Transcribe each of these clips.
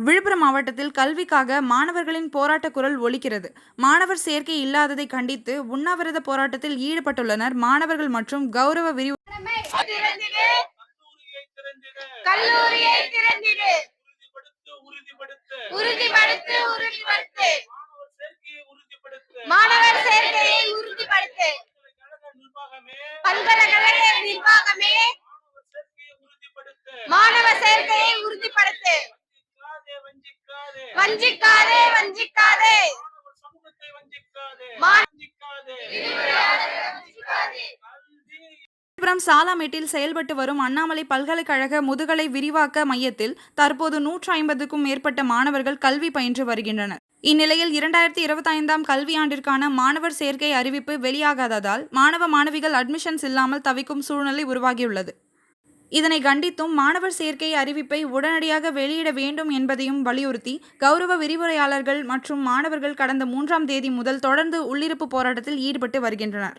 விழுப்புரம் மாவட்டத்தில் கல்விக்காக மாணவர்களின் போராட்ட குரல் ஒலிக்கிறது. மாணவர் சேர்க்கை இல்லாததை கண்டித்து உண்ணாவிரத போராட்டத்தில் ஈடுபட்டுள்ளனர் மாணவர்கள் மற்றும் கௌரவ விரிவு மாணவர் சேர்க்கையை உறுதிப்படுத்து. பல்கலைக்கழக நிர்வாகமே மாணவர் சேர்க்கையை வஞ்சிக்காதே வஞ்சிக்காதே. சமூகத்தை விழுப்புரம் சாலாமேட்டில் செயல்பட்டு வரும் அண்ணாமலை பல்கலைக்கழக முதுகலை விரிவாக்க மையத்தில் தற்போது நூற்று ஐம்பதுக்கும் மேற்பட்ட மாணவர்கள் கல்வி பயின்று வருகின்றனர். இந்நிலையில் இரண்டாயிரத்தி இருபத்தைந்தாம் கல்வியாண்டிற்கான மாணவர் சேர்க்கை அறிவிப்பு வெளியாகாததால் மாணவ மாணவிகள் அட்மிஷன்ஸ் இல்லாமல் தவிக்கும் சூழ்நிலை உருவாகியுள்ளது. இதனை கண்டித்தும் மாணவர் சேர்க்கை அறிவிப்பை உடனடியாக வெளியிட வேண்டும் என்பதையும் வலியுறுத்தி கௌரவ விரிவுரையாளர்கள் மற்றும் மாணவர்கள் கடந்த மூன்றாம் தேதி முதல் தொடர்ந்து உள்ளிருப்பு போராட்டத்தில் ஈடுபட்டு வருகின்றனர்.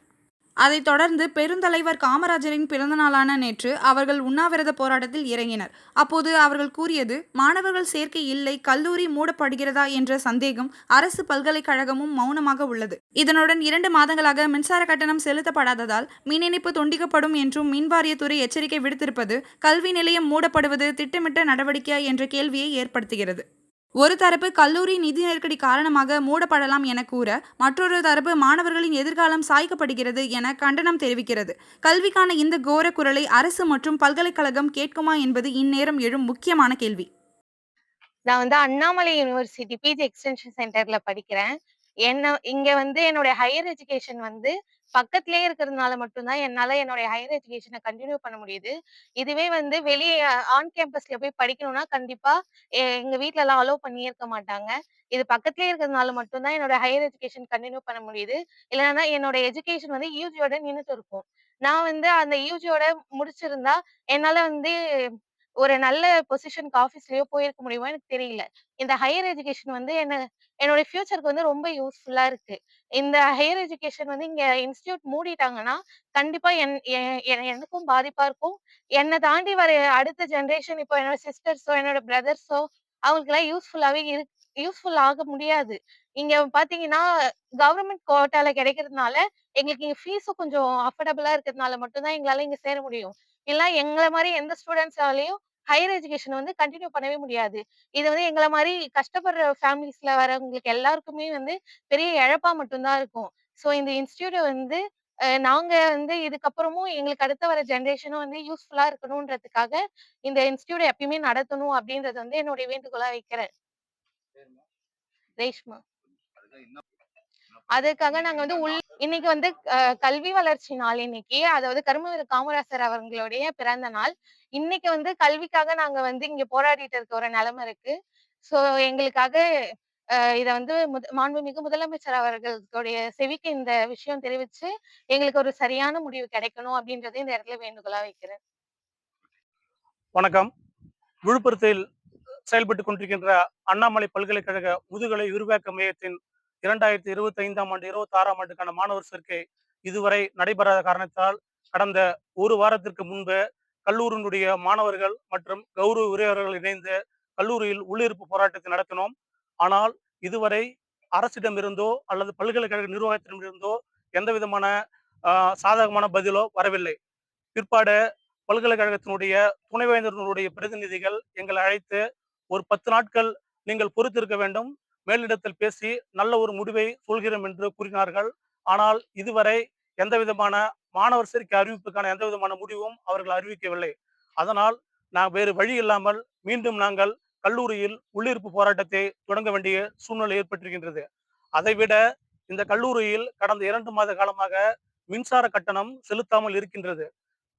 அதைத் தொடர்ந்து பெருந்தலைவர் காமராஜரின் பிறந்தநாளான நேற்று அவர்கள் உண்ணாவிரத போராட்டத்தில் இறங்கினர். அப்போது அவர்கள் கூறியது மாணவர்கள் சேர்க்கை இல்லை கல்லூரி மூடப்படுகிறதா என்ற சந்தேகம் அரசு பல்கலைக்கழகமும் மௌனமாக உள்ளது. இதனுடன் இரண்டு மாதங்களாக மின்சார கட்டணம் செலுத்தப்படாததால் மின் இணைப்பு துண்டிக்கப்படும் என்றும் மின்வாரியத்துறை எச்சரிக்கை விடுத்திருப்பது கல்வி நிலையம் மூடப்படுவது திட்டமிட்ட நடவடிக்கையா என்ற கேள்வியை ஏற்படுத்துகிறது. ஒரு தரப்பு கல்லூரி நிதி நெருக்கடி காரணமாக மூடப்படலாம் என கூற மற்றொரு தரப்பு மாணவர்களின் எதிர்காலம் சாய்க்கப்படுகிறது என கண்டனம் தெரிவிக்கிறது. கல்விக்கான இந்த கோர குரலை அரசு மற்றும் பல்கலைக்கழகம் கேட்குமா என்பது இந்நேரம் எழும் முக்கியமான கேள்வி. நான் வந்து அண்ணாமலை யூனிவர்சிட்டி பிஜி எக்ஸ்டென்ஷன் சென்டர்ல படிக்கிறேன். என்ன இங்க வந்து என்னுடைய ஹையர் எஜுகேஷன் வந்து பக்கத்திலே இருக்கிறதுனால மட்டும்தான் என்னால என்னுடைய ஹையர் எஜுகேஷனை கண்டினியூ பண்ண முடியுது. இதுவே வந்து வெளியே ஆன் கேம்பஸ்ல போய் படிக்கணும்னா கண்டிப்பா எங்க வீட்ல எல்லாம் அலோவ் பண்ணியே இருக்க மாட்டாங்க. இது பக்கத்திலே இருக்கிறதுனால மட்டும்தான் என்னோட ஹையர் எஜுகேஷன் கண்டினியூ பண்ண முடியுது. இல்லைன்னா என்னோட எஜுகேஷன் வந்து யூஜியோட நின்றுட்டு இருக்கும். நான் வந்து அந்த யூஜியோட முடிச்சிருந்தா என்னால வந்து ஒரு நல்ல பொசிஷனுக்கு ஆஃபீஸ்லயோ போயிருக்க முடியுமோ எனக்கு தெரியல. இந்த ஹையர் எஜுகேஷன் வந்து என்ன என்னோட ஃபியூச்சருக்கு வந்து ரொம்ப யூஸ்ஃபுல்லா இருக்கு. இந்த ஹையர் எஜுகேஷன் வந்து இங்க இன்ஸ்டியூட் மூடிட்டாங்கன்னா கண்டிப்பா என் எனக்கும் பாதிப்பா இருக்கும். என்னை தாண்டி வர அடுத்த ஜென்ரேஷன் இப்போ என்னோட சிஸ்டர்ஸோ என்னோட பிரதர்ஸோ அவங்களுக்கு எல்லாம் யூஸ்ஃபுல்லாவே இருக்கு. யூஸ்ஃபுல் ஆக முடியாது. இங்க பாத்தீங்கன்னா கவர்மெண்ட் கோட்டால கிடைக்கிறதுனால எங்களுக்கு இங்க ஃபீஸும் கொஞ்சம் அஃபோர்டபுளா இருக்கிறதுனால மட்டும்தான் எங்களால இங்க சேர முடியும். இல்லை எங்களை மாதிரி எந்த ஸ்டூடெண்ட்ஸாலையும் ஹையர் எஜுகேஷன் வந்து கண்டினியூ பண்ணவே முடியாது. இது வந்து எங்களை மாதிரி கஷ்டப்படுற ஃபேமிலிஸ்ல வரவங்களுக்கு எல்லாருக்குமே வந்து பெரிய இழப்பா மட்டும்தான் இருக்கும். ஸோ இந்த இன்ஸ்டியூட்டை வந்து நாங்க வந்து இதுக்கப்புறமும் எங்களுக்கு அடுத்த வர ஜென்ரேஷனும் வந்து யூஸ்ஃபுல்லா இருக்கணும்ன்றதுக்காக இந்த இன்ஸ்டியூட் எப்பயுமே நடத்தணும் அப்படின்றது வந்து என்னுடைய வேண்டுகோளா வைக்கிறேன். ரேஷ்மா. அதுக்காக நாங்க வந்து உள் இன்னைக்கு வந்து கல்வி வளர்ச்சி நாள் இன்னைக்கு. அதாவது கருமவீர காமராசர் அவர்களுடைய பிறந்த நாள். இன்னைக்கு வந்து கல்விக்காக நாங்க வந்து இங்க போராடிட்டு இருக்க ஒரு நிலைமை இருக்கு. சோ எங்களுக்காக அஹ், இத வந்து முத- மாண்புமிகு முதலமைச்சர் அவர்களுடைய செவிக்கு இந்த விஷயம் தெரிவிச்சு எங்களுக்கு ஒரு சரியான முடிவு கிடைக்கணும் அப்படின்றதை இந்த இடத்துல வேண்டுகோளா வைக்கிறேன். வணக்கம். விழுப்புரத்தில் செயல்பட்டுக் கொண்டிருக்கின்ற அண்ணாமலை பல்கலைக்கழக முதுகலை விரிவாக்க மையத்தின் இரண்டாயிரத்தி இருபத்தி ஐந்தாம் ஆண்டு இருபத்தி ஆறாம் ஆண்டுக்கான மாணவர் சேர்க்கை இதுவரை நடைபெறாத காரணத்தால் கடந்த ஒரு வாரத்திற்கு முன்பு கல்லூரியினுடைய மாணவர்கள் மற்றும் கௌரவ உரையாளர்கள் இணைந்து கல்லூரியில் உள்ளிருப்பு போராட்டத்தை நடத்தினோம். ஆனால் இதுவரை அரசிடமிருந்தோ அல்லது பல்கலைக்கழக நிர்வாகத்திடமிருந்தோ எந்த விதமான ஆஹ், சாதகமான பதிலோ வரவில்லை. பிற்பாடு பல்கலைக்கழகத்தினுடைய துணைவேந்தர்களுடைய பிரதிநிதிகள் எங்களை அழைத்து ஒரு பத்து நாட்கள் நீங்கள் பொறுத்திருக்க வேண்டும். மேலிடத்தில் பேசி நல்ல ஒரு முடிவை சொல்கிறோம் என்று கூறினார்கள். ஆனால் இதுவரை எந்த விதமான மாணவர் சேர்க்கை அறிவிப்புக்கான எந்த விதமான முடிவும் அவர்கள் அறிவிக்கவில்லை. அதனால் நான் வேறு வழி இல்லாமல் மீண்டும் நாங்கள் கல்லூரியில் உள்ளிருப்பு போராட்டத்தை தொடங்க வேண்டிய சூழ்நிலை ஏற்பட்டிருக்கின்றது. அதைவிட இந்த கல்லூரியில் கடந்த இரண்டு மாத காலமாக மின்சார கட்டணம் செலுத்தாமல் இருக்கின்றது.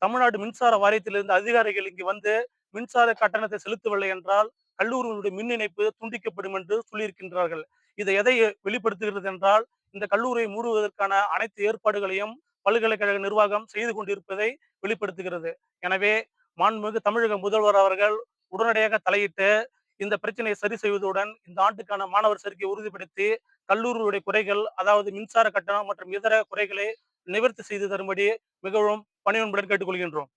தமிழ்நாடு மின்சார வாரியத்திலிருந்து அதிகாரிகள் இங்கு வந்து மின்சார கட்டணத்தை செலுத்தவில்லை என்றால் கல்லூரிகளுடைய மின் இணைப்பு துண்டிக்கப்படும் என்று சொல்லியிருக்கின்றார்கள். இதை எதை வெளிப்படுத்துகிறது என்றால் இந்த கல்லூரியை மூடுவதற்கான அனைத்து ஏற்பாடுகளையும் பல்கலைக்கழக நிர்வாகம் செய்து கொண்டிருப்பதை வெளிப்படுத்துகிறது. எனவே மாண்புமிகு தமிழக முதல்வர் அவர்கள் உடனடியாக தலையிட்டு இந்த பிரச்சனையை சரி செய்வதுடன் இந்த ஆண்டுக்கான மாணவர் சேர்க்கையை உறுதிப்படுத்தி கல்லூரிகளுடைய குறைகள் அதாவது மின்சார கட்டணம் மற்றும் இதர குறைகளை நிவர்த்தி செய்து தரும்படி மிகவும் பணியுடன் கேட்டுக்கொள்கின்றோம்.